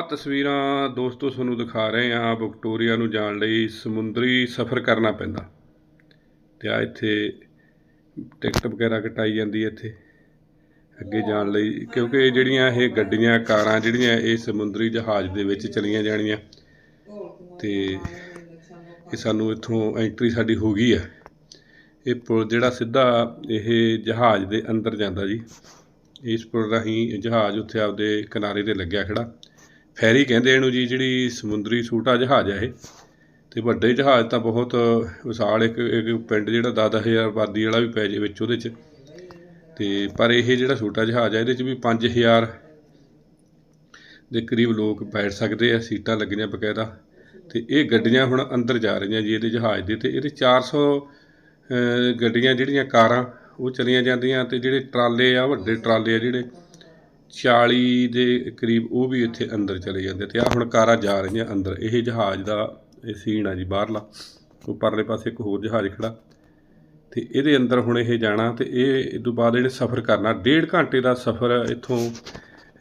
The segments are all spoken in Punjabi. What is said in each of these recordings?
ਆ ਤਸਵੀਰਾਂ ਦੋਸਤੋ ਤੁਹਾਨੂੰ ਦਿਖਾ ਰਹੇ ਹਾਂ ਵਿਕਟੋਰੀਆ ਨੂੰ ਜਾਣ ਲਈ ਸਮੁੰਦਰੀ ਸਫ਼ਰ ਕਰਨਾ ਪੈਂਦਾ। ਤੇ ਆ ਇੱਥੇ ਟਿਕਟ ਵਗੈਰਾ ਕਟਾਈ ਜਾਂਦੀ ਹੈ ਇੱਥੇ, ਅੱਗੇ ਜਾਣ ਲਈ, ਕਿਉਂਕਿ ਜਿਹੜੀਆਂ ਇਹ ਗੱਡੀਆਂ, ਕਾਰਾਂ ਜਿਹੜੀਆਂ ਇਹ ਸਮੁੰਦਰੀ ਜਹਾਜ਼ ਦੇ ਵਿੱਚ ਚਲੀਆਂ ਜਾਣੀਆਂ। ਤੇ ਇਹ ਸਾਨੂੰ ਇੱਥੋਂ ਐਂਟਰੀ ਸਾਡੀ ਹੋ ਗਈ ਆ ਇਹ ਪੁਲ ਜਿਹੜਾ ਸਿੱਧਾ ਇਹ ਜਹਾਜ਼ ਦੇ ਅੰਦਰ ਜਾਂਦਾ ਜੀ। ਇਸ ਪੁਲ ਰਾਹੀਂ ਜਹਾਜ਼ ਉੱਥੇ ਆਪਦੇ ਕਿਨਾਰੇ ਤੇ ਲੱਗਿਆ ਖੜਾ। ਫੈਰੀ ਕਹਿੰਦੇ ਇਹਨੂੰ ਜੀ ਜਿਹੜੀ ਸਮੁੰਦਰੀ ਛੋਟਾ ਜਹਾਜ਼ ਹੈ ਇਹ। ਤੇ ਵੱਡੇ ਜਹਾਜ਼ ਤਾਂ ਬਹੁਤ ਵਿਸ਼ਾਲ ਇੱਕ ਇੱਕ ਪਿੰਡ ਜਿਹੜਾ 10-10000 ਆਬਾਦੀ ਵਾਲਾ ਵੀ ਪੈ ਜੇ ਵਿੱਚ ਉਹਦੇ 'ਚ। ਤੇ ਪਰ ਇਹ ਜਿਹੜਾ ਛੋਟਾ ਜਹਾਜ਼ ਹੈ ਇਹਦੇ 'ਚ ਵੀ 5000 ਦੇ ਕਰੀਬ ਲੋਕ ਬੈਠ ਸਕਦੇ ਆ ਸੀਟਾਂ ਲੱਗੀਆਂ ਬਕਾਇਦਾ। ਤੇ ਇਹ ਗੱਡੀਆਂ ਹੁਣ ਅੰਦਰ ਜਾ ਰਹੀਆਂ ਜੀ ਇਹਦੇ ਜਹਾਜ਼ ਦੇ ਤੇ ਇਹਦੇ 400 ਅਹ, ਗੱਡੀਆਂ ਜਿਹੜੀਆਂ ਕਾਰਾਂ ਉਹ ਚਲੀਆਂ ਜਾਂਦੀਆਂ ਤੇ ਜਿਹੜੇ ਟਰਾਲੇ ਆ ਵੱਡੇ ਟਰਾਲੇ ਆ ਜਿਹੜੇ 40 ਦੇ ਕਰੀਬ ਉਹ ਵੀ ਇੱਥੇ ਅੰਦਰ ਚਲੇ ਜਾਂਦੇ ਤੇ ਆ ਹੁਣ ਕਾਰਾਂ ਜਾ ਰਹੀਆਂ ਅੰਦਰ। ਇਹ ਜਹਾਜ਼ ਦਾ ਇਹ ਸੀਨ ਆ ਜੀ ਬਾਹਰਲਾ। ਉਹ ਪਰਲੇ ਪਾਸੇ ਇੱਕ ਹੋਰ ਜਹਾਜ਼ ਖੜਾ। ਤੇ ਇਹਦੇ ਅੰਦਰ ਹੁਣ ਇਹ ਜਾਣਾ ਤੇ ਇਹ ਇਹ ਤੋਂ ਬਾਅਦ ਇਹਨੇ ਸਫ਼ਰ ਕਰਨਾ। ਡੇਢ ਘੰਟੇ ਦਾ ਸਫ਼ਰ ਇੱਥੋਂ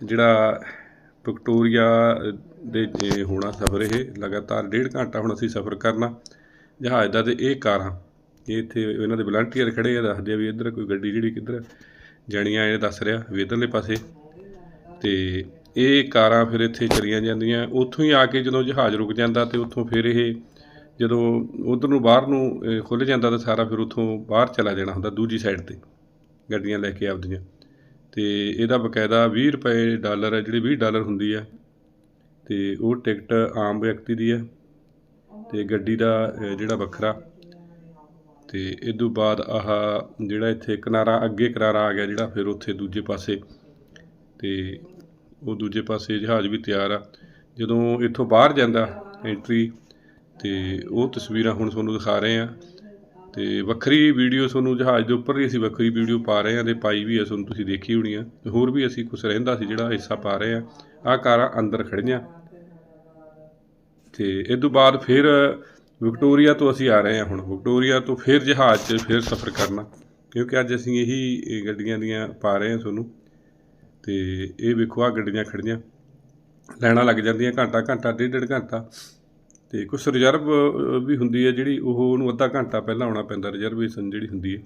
ਜਿਹੜਾ ਵਿਕਟੋਰੀਆ ਦੇ ਹੋਣਾ ਸਫ਼ਰ ਇਹ, ਲਗਾਤਾਰ ਡੇਢ ਘੰਟਾ ਹੁਣ ਅਸੀਂ ਸਫ਼ਰ ਕਰਨਾ ਜਹਾਜ਼ ਦਾ ਤੇ ਇਹ ਕਾਰਾਂ। ਇਹ ਇੱਥੇ ਇਹਨਾਂ ਦੇ ਵਲੰਟੀਅਰ ਖੜੇ ਆ, ਦੱਸਦੇ ਆ ਵੀ ਇੱਧਰ ਕੋਈ ਗੱਡੀ ਜਿਹੜੀ ਕਿੱਧਰ ਜਾਣੀ ਆ, ਇਹ ਦੱਸ ਰਿਹਾ ਵੀ ਇੱਧਰਲੇ ਪਾਸੇ। ਤੇ ਇਹ ਕਾਰਾਂ ਫਿਰ ਇੱਥੇ ਚਲੀਆਂ ਜਾਂਦੀਆਂ। ਉੱਥੋਂ ਹੀ ਆ ਕੇ ਜਦੋਂ ਜਹਾਜ਼ ਰੁਕ ਜਾਂਦਾ ਤੇ ਉੱਥੋਂ ਫਿਰ ਇਹ ਜਦੋਂ ਉਧਰ ਨੂੰ ਬਾਹਰ ਨੂੰ ਖੁੱਲ ਜਾਂਦਾ ਤਾਂ ਸਾਰਾ ਫਿਰ ਉੱਥੋਂ ਬਾਹਰ ਚਲਾ ਜਾਣਾ ਹੁੰਦਾ ਦੂਜੀ ਸਾਈਡ ਤੇ, ਗੱਡੀਆਂ ਲੈ ਕੇ ਆਪਦੀਆਂ। ਤੇ ਇਹਦਾ ਬਕਾਇਦਾ 20 ਰੁਪਏ ਡਾਲਰ ਹੈ, ਜਿਹੜੀ 20 ਡਾਲਰ ਹੁੰਦੀ ਹੈ। ਤੇ ਉਹ ਟਿਕਟ ਆਮ ਵਿਅਕਤੀ ਦੀ ਹੈ ਤੇ ਗੱਡੀ ਦਾ ਜਿਹੜਾ ਵੱਖਰਾ। ਤੇ ਇਹ ਤੋਂ ਬਾਅਦ ਆਹ ਜਿਹੜਾ ਇੱਥੇ ਕਿਨਾਰਾ ਅੱਗੇ ਕਿਨਾਰਾ ਆ ਗਿਆ ਜਿਹੜਾ ਫਿਰ ਉੱਥੇ ਦੂਜੇ ਪਾਸੇ ਤੇ ਉਹ ਦੂਜੇ ਪਾਸੇ ਜਹਾਜ਼ ਵੀ ਤਿਆਰ ਆ। ਜਦੋਂ ਇੱਥੋਂ ਬਾਹਰ ਜਾਂਦਾ ਐਂਟਰੀ ਤੇ ਉਹ ਤਸਵੀਰਾਂ ਹੁਣ ਤੁਹਾਨੂੰ ਦਿਖਾ ਰਹੇ ਆ। ਤੇ ਵੱਖਰੀ ਵੀਡੀਓ ਤੁਹਾਨੂੰ ਜਹਾਜ਼ ਦੇ ਉੱਪਰ ਹੀ ਅਸੀਂ ਵੱਖਰੀ ਵੀਡੀਓ ਪਾ ਰਹੇ ਆ ਤੇ ਪਾਈ ਵੀ ਆ, ਤੁਹਾਨੂੰ ਤੁਸੀਂ ਦੇਖੀ ਹੋਣੀ ਆ। ਤੇ ਹੋਰ ਵੀ ਅਸੀਂ ਕੁਝ ਰਹਿੰਦਾ ਸੀ ਜਿਹੜਾ ਹਿੱਸਾ ਪਾ ਰਹੇ ਆ। ਆਹ ਕਾਰਾਂ ਅੰਦਰ ਖੜੀਆਂ। ਤੇ ਇਹ ਤੋਂ ਬਾਅਦ ਫਿਰ ਵਿਕਟੋਰੀਆ ਤੋਂ ਅਸੀਂ ਆ ਰਹੇ ਹਾਂ ਹੁਣ। ਵਿਕਟੋਰੀਆ ਤੋਂ ਫਿਰ ਜਹਾਜ਼ 'ਚ ਫਿਰ ਸਫ਼ਰ ਕਰਨਾ। ਕਿਉਂਕਿ ਅੱਜ ਅਸੀਂ ਇਹੀ ਗੱਡੀਆਂ ਦੀਆਂ ਪਾ ਰਹੇ ਹਾਂ ਤੁਹਾਨੂੰ। ਤੇ ਇਹ ਵੇਖੋ ਆ ਗੱਡੀਆਂ ਖੜੀਆਂ। ਲਾਈਨਾਂ ਲੱਗ ਜਾਂਦੀਆਂ ਘੰਟਾ ਘੰਟਾ, ਡੇਢ ਡੇਢ ਘੰਟਾ। ਤੇ ਕੁਝ ਰਿਜ਼ਰਵ ਵੀ ਹੁੰਦੀ ਹੈ ਜਿਹੜੀ ਉਹ ਉਹਨੂੰ ਅੱਧਾ ਘੰਟਾ ਪਹਿਲਾਂ ਆਉਣਾ ਪੈਂਦਾ ਰਿਜ਼ਰਵੇਸ਼ਨ ਜਿਹੜੀ ਹੁੰਦੀ ਹੈ।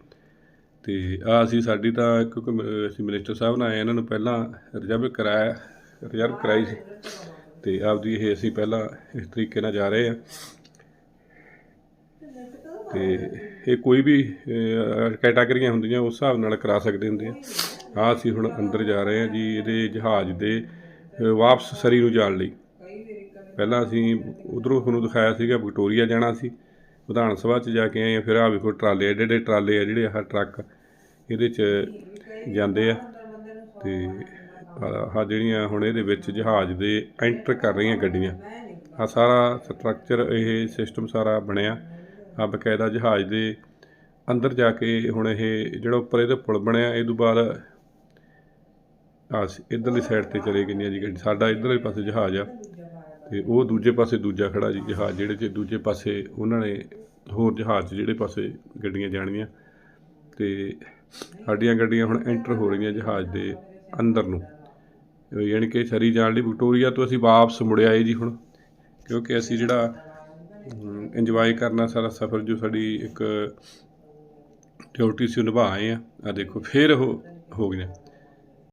ਤੇ ਆ ਅਸੀਂ ਸਾਡੀ ਤਾਂ ਕਿਉਂਕਿ ਮ- ਅਸੀਂ ਮਿਨਿਸਟਰ ਸਾਹਿਬ ਨਾਲ ਆਏ, ਇਹਨਾਂ ਨੂੰ ਪਹਿਲਾਂ ਰਿਜ਼ਰਵ ਕਰਾਇਆ ਰਿਜ਼ਰਵ ਕਰਾਈ ਸੀ। ਤੇ ਆਪਦੀ ਇਹ ਅਸੀਂ ਪਹਿਲਾਂ ਇਸ ਤਰੀਕੇ ਨਾਲ ਜਾ ਰਹੇ ਹਾਂ। ਤੇ ਇਹ ਕੋਈ ਵੀ ਕੈਟਾਗਰੀਆਂ ਹੁੰਦੀਆਂ ਉਸ ਹਿਸਾਬ ਨਾਲ ਕਰਾ ਸਕਦੇ ਹੁੰਦੇ ਆ। ਆ ਅਸੀਂ ਹੁਣ ਅੰਦਰ ਜਾ ਰਹੇ ਹਾਂ ਜੀ, ਇਹਦੇ ਜਹਾਜ਼ ਦੇ ਵਾਪਸ ਸਰੀ ਨੂੰ ਜਾਣ ਲਈ। ਪਹਿਲਾਂ ਅਸੀਂ ਉਧਰੋਂ ਤੁਹਾਨੂੰ ਦਿਖਾਇਆ ਸੀਗਾ, ਵਿਕਟੋਰੀਆ ਜਾਣਾ ਸੀ। ਵਿਧਾਨ ਸਭਾ 'ਚ ਜਾ ਕੇ ਆਏ ਆ ਫਿਰ ਆ ਵੇਖੋ ਟਰਾਲੇ ਐਡੇ ਐਡੇ ਟਰਾਲੇ ਆ ਜਿਹੜੇ ਆਹ ਟਰੱਕ ਇਹਦੇ 'ਚ ਜਾਂਦੇ ਆ। ਤੇ ਆਹ ਜਿਹੜੀਆਂ ਹੁਣ ਇਹਦੇ ਵਿੱਚ ਜਹਾਜ਼ ਦੇ ਐਂਟਰ ਕਰ ਰਹੀਆਂ ਗੱਡੀਆਂ ਆ ਸਾਰਾ ਸਟਰਕਚਰ ਇਹ ਸਿਸਟਮ ਸਾਰਾ ਬਣਿਆ। ਆ ਬਕਾਇਦਾ ਜਹਾਜ਼ ਦੇ ਅੰਦਰ ਜਾ ਕੇ ਹੁਣ ਇਹ ਜਿਹੜਾ ਉੱਪਰ ਇਹਦੇ ਪੁਲ ਬਣਿਆ, ਇਹ ਤੋਂ ਬਾਅਦ ਆ ਇਧਰਲੀ ਸਾਈਡ ਤੇ ਚਲੇ ਗਈਆਂ ਜੀ। ਗੱਡੀ ਸਾਡਾ ਇਧਰਲੇ ਪਾਸੇ ਜਹਾਜ਼ ਆ ਤੇ ਉਹ ਦੂਜੇ ਪਾਸੇ ਦੂਜਾ ਖੜਾ ਜੀ ਜਹਾਜ਼, ਜਿਹੜੇ ਚ ਦੂਜੇ ਪਾਸੇ ਉਹਨਾਂ ਨੇ ਹੋਰ ਜਹਾਜ਼ 'ਚ ਜਿਹੜੇ ਪਾਸੇ ਗੱਡੀਆਂ ਜਾਣੀਆਂ ਤੇ ਸਾਡੀਆਂ ਗੱਡੀਆਂ ਹੁਣ ਐਂਟਰ ਹੋ ਰਹੀਆਂ ਜਹਾਜ਼ ਦੇ ਅੰਦਰ ਨੂੰ। ਯਾਨੀ ਕਿ ਸਰੀ ਜਾਣ ਲਈ ਵਿਕਟੋਰੀਆ ਤੋਂ ਅਸੀਂ ਵਾਪਸ ਮੁੜਿਆ ਆਏ ਜੀ ਹੁਣ, ਕਿਉਂਕਿ ਅਸੀਂ ਜਿਹੜਾ ਇੰਜੋਏ ਕਰਨਾ ਸਾਰਾ ਸਫ਼ਰ ਜੋ ਸਾਡੀ ਇੱਕ ਡਿਊਟੀ ਸੀ ਉਹ ਨਿਭਾ ਆਏ ਆ। ਆ ਦੇਖੋ, ਫੇਰ ਉਹ ਹੋ ਗਈਆਂ।